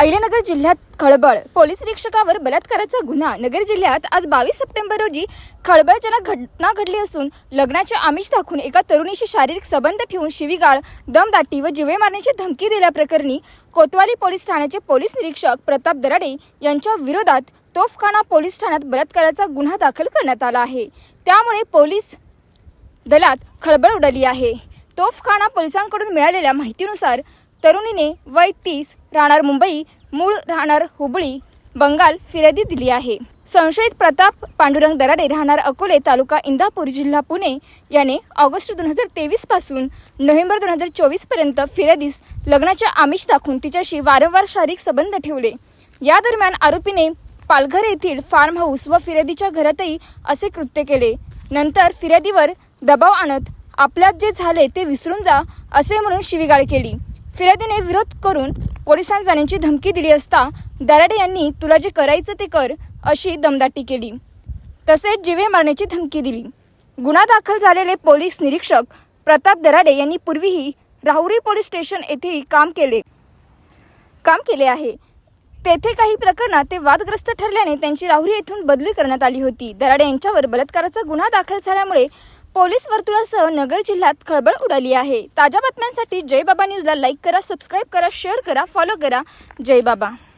अहिल्यानगर जिल्ह्यात खळबळ. पोलीस निरीक्षकावर बलात्काराचा गुन्हा. नगर जिल्ह्यात आज बावीस सप्टेंबर रोजी खळबळजनक घटना घडली असून लग्नाचे आमिष दाखवून एका तरुणीशी शारीरिक संबंध ठेवून शिवीगाळ दमदाटी व जिवे मारण्याची धमकी दिल्याप्रकरणी कोतवाली पोलीस ठाण्याचे पोलीस निरीक्षक प्रताप दराडे यांच्या विरोधात तोफखाना पोलीस ठाण्यात बलात्काराचा गुन्हा दाखल करण्यात आला आहे. त्यामुळे पोलीस दलात खळबळ उडाली आहे. तोफखाना पोलिसांकडून मिळालेल्या माहितीनुसार तरुणीने वय तीस राहणार मुंबई मूळ राहणार हुबळी बंगाल फिर्यादी दिली आहे. संशयित प्रताप पांडुरंग दराडे राहणार अकोले तालुका इंदापूर जिल्हा पुणे याने ऑगस्ट दोन हजार तेवीसपासून नोव्हेंबर दोन हजार चोवीसपर्यंत फिर्यादीस लग्नाच्या आमिष दाखवून तिच्याशी वारंवार शारीरिक संबंध ठेवले. या दरम्यान आरोपीने पालघर येथील फार्म हाऊस व फिर्यादीच्या घरातही असे कृत्य केले. नंतर फिर्यादीवर दबाव आणत आपल्यात जे झाले ते विसरून जा असे म्हणून शिवीगाळ केली. फिर्यादीने विरोध करून पोलिसांत जाण्याची धमकी दिली असता दराडे यांनी तुला जे करायचं ते कर अशी दमदाटी केली. तसेच जिवे मारण्याची धमकी दिली. गुन्हा दाखल झालेले पोलीस निरीक्षक प्रताप दराडे यांनी पूर्वीही राहुरी पोलीस स्टेशन येथेही काम केले. काम केले आहे. तेथे काही प्रकरणात ते वादग्रस्त ठरल्याने त्यांची राहुरी येथून बदली करण्यात आली होती. दराडे यांच्यावर बलात्काराचा गुन्हा दाखल झाल्यामुळे पोलीस वर्तुळासह नगर जिल्ह्यात खळबळ उडाली आहे. ताज्या बातम्यांसाठी जय बाबा न्यूजला लाईक करा सबस्क्राईब करा शेअर करा फॉलो करा. जय बाबा